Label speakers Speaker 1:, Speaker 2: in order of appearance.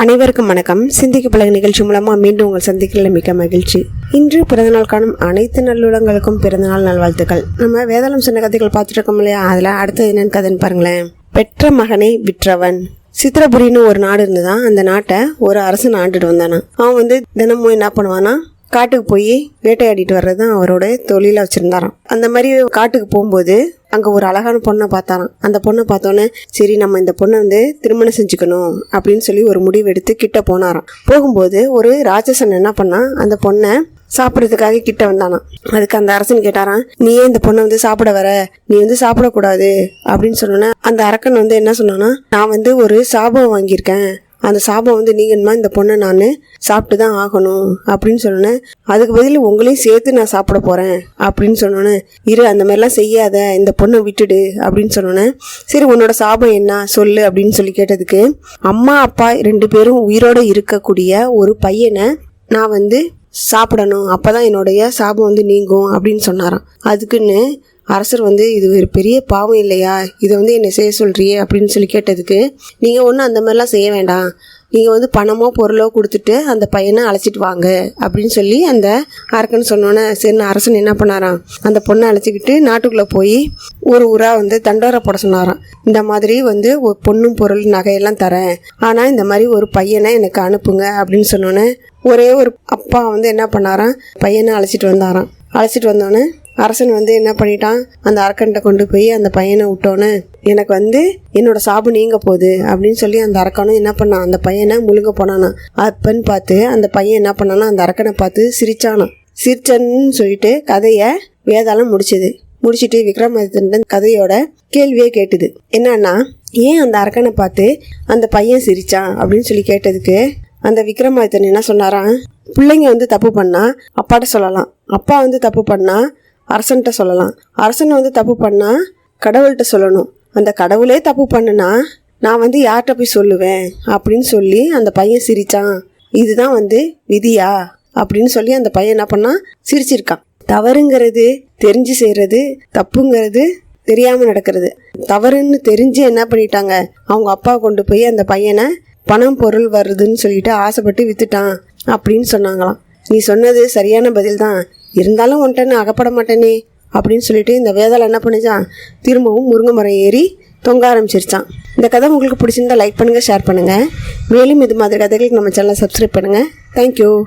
Speaker 1: அனைவருக்கும் வணக்கம். சிந்திக்க பழக நிகழ்ச்சி மூலமா மீண்டும் உங்கள் சந்திக்கல மிக்க மகிழ்ச்சி. இன்று பிறந்தநாள் காணும் அனைத்து நல்லுள்ளங்களுக்கும் பிறந்தநாள் நல்வாழ்த்துக்கள். நம்ம வேதாளம் சொன்ன கதைகள் பார்த்துட்டு இருக்கோம் இல்லையா? அதில் அடுத்தது என்னன்னு கதைன்னு பாருங்களேன். பெற்ற மகனை விற்றவன். சித்திரபுரின்னு ஒரு நாடு இருந்துதான் அந்த நாட்டை ஒரு அரசன் ஆண்டுட்டு வந்தானா? அவன் வந்து தினமும் என்ன பண்ணுவானா காட்டுக்கு போய் வேட்டையாடிட்டு வர்றது தான் அவரோட தொழிலாக வச்சுருந்தாராம். அந்த மாதிரி காட்டுக்கு போகும்போது அங்கே ஒரு அழகான பொண்ணை பார்த்தாராம். அந்த பொண்ணை பார்த்தோன்னே சரி நம்ம இந்த பொண்ணை வந்து திருமணம் செஞ்சுக்கணும் அப்படின்னு சொல்லி ஒரு முடிவு எடுத்து கிட்ட போனாராம். போகும்போது ஒரு ராட்சசன் என்ன பண்ணால் அந்த பொண்ணை சாப்பிட்றதுக்காக கிட்ட வந்தானாம். அதுக்கு அந்த அரசன் கேட்டாராம் நீ ஏன் இந்த பொண்ணை வந்து சாப்பிட வர? நீ வந்து சாப்பிடக்கூடாது அப்படின்னு சொன்னோன்னே அந்த அரக்கன் வந்து என்ன சொன்னான்னா நான் வந்து ஒரு சாபம் வாங்கியிருக்கேன். அந்த சாபம் வந்து நீங்கம்மா இந்த பொண்ணை நான் சாப்பிட்டு தான் ஆகணும் அப்படின்னு சொன்னேன் அதுக்கு பதில் உங்களையும் சேர்த்து நான் சாப்பிட போகிறேன் அப்படின்னு சொன்னோன்னே இரு அந்த மாதிரிலாம் செய்யாத இந்த பொண்ணை விட்டுடு அப்படின்னு சொன்னோன்னே சரி உன்னோட சாபம் என்ன? சொல்லு அப்படின்னு சொல்லி கேட்டதுக்கு அம்மா அப்பா ரெண்டு பேரும் உயிரோடு இருக்கக்கூடிய ஒரு பையனை நான் வந்து சாப்பிடணும். அப்போ தான் என்னுடைய சாபம் வந்து நீங்கும் அப்படின்னு சொன்னாராம். அதுக்குன்னு அரசர் வந்து இது ஒரு பெரிய பாவம் இல்லையா? இதை வந்து என்னை செய்ய சொல்கிறியே அப்படின்னு சொல்லி கேட்டதுக்கு நீங்கள் ஒன்றும் அந்த மாதிரிலாம் செய்ய வேண்டாம். நீங்கள் வந்து பணமோ பொருளோ கொடுத்துட்டு அந்த பையனை அழைச்சிட்டு வாங்க அப்படின்னு சொல்லி அந்த அரக்கன் சொன்னோன்னே சரி அரசன் என்ன பண்ணாராம்? அந்த பொண்ணை அழைச்சிக்கிட்டு நாட்டுக்குள்ளே போய் ஒரு ஊராக வந்து தண்டோரை போட சொன்னாராம். இந்த மாதிரி வந்து ஒரு பொண்ணும் பொருள் நகையெல்லாம் தரேன். ஆனால் இந்த மாதிரி ஒரு பையனை எனக்கு அனுப்புங்க அப்படின்னு சொன்னோன்னே ஒரே ஒரு அப்பா வந்து என்ன பண்ணாராம்? பையனை அழைச்சிட்டு வந்தாராம். அழைச்சிட்டு வந்தோன்னே அரசன் வந்து என்ன பண்ணிட்டான்? அந்த அரக்கன்ட்ட கொண்டு போய் அந்த பையனை விட்டோன்னு எனக்கு வந்து என்னோட சாபு நீங்க போகுது அப்படின்னு சொல்லி அந்த அரக்கனும் என்ன பண்ணான்? அந்த பையனை முழுங்க போனானா. அப்பன்னு பார்த்து அந்த பையன் என்ன பண்ணானா அந்த அரக்கனை பார்த்து சிரிச்சானா. சிரிச்சன்னு சொல்லிட்டு கதையை வேதாளம் முடிச்சது. முடிச்சிட்டு விக்ரமாதித்தன் கதையோட கேள்வியே கேட்டுது. என்னன்னா ஏன் அந்த அரக்கனை பார்த்து அந்த பையன் சிரிச்சான்? அப்படின்னு சொல்லி கேட்டதுக்கு அந்த விக்ரமாதித்தன் என்ன சொன்னாராம்? பிள்ளைங்க வந்து தப்பு பண்ணா அப்பாட்ட சொல்லலாம். அப்பா வந்து தப்பு பண்ணா அரசன்கிட்ட சொல்லலாம். அரசன் வந்து தப்பு பண்ணா கடவுள்கிட்ட சொல்லணும். அந்த கடவுளே தப்பு பண்ணுனா நான் வந்து யார்கிட்ட போய் சொல்லுவேன்? அப்படின்னு சொல்லி அந்த பையன் சிரித்தான் இதுதான் வந்து விதியா? அப்படின்னு சொல்லி அந்த பையன் என்ன பண்ணா? சிரிச்சிருக்கான். தவறுங்கிறது தெரிஞ்சு செய்கிறது தப்புங்கிறது தெரியாமல் நடக்கிறது. தவறுன்னு தெரிஞ்சு என்ன பண்ணிட்டாங்க? அவங்க அப்பா கொண்டு போய் அந்த பையனை பணம் பொருள் வருதுன்னு சொல்லிட்டு ஆசைப்பட்டு வித்துட்டான் அப்படின்னு சொன்னாங்களாம். நீ சொன்னது சரியான பதில் தான் இருந்தாலும் உன்ட்ட அகப்பட மாட்டேனே அப்படின்னு சொல்லிட்டு இந்த வேதாளம் என்ன பண்ணிச்சான் திரும்பவும் முருங்கை மரம் ஏறி தொங்க ஆரம்பிச்சிருச்சான். இந்த கதை உங்களுக்கு பிடிச்சிருந்தா லைக் பண்ணுங்கள் ஷேர் பண்ணுங்கள் மேலும் இது மாதிரி கதைகளுக்கு நம்ம சேனலை சப்ஸ்கிரைப் பண்ணுங்கள் தேங்க்யூ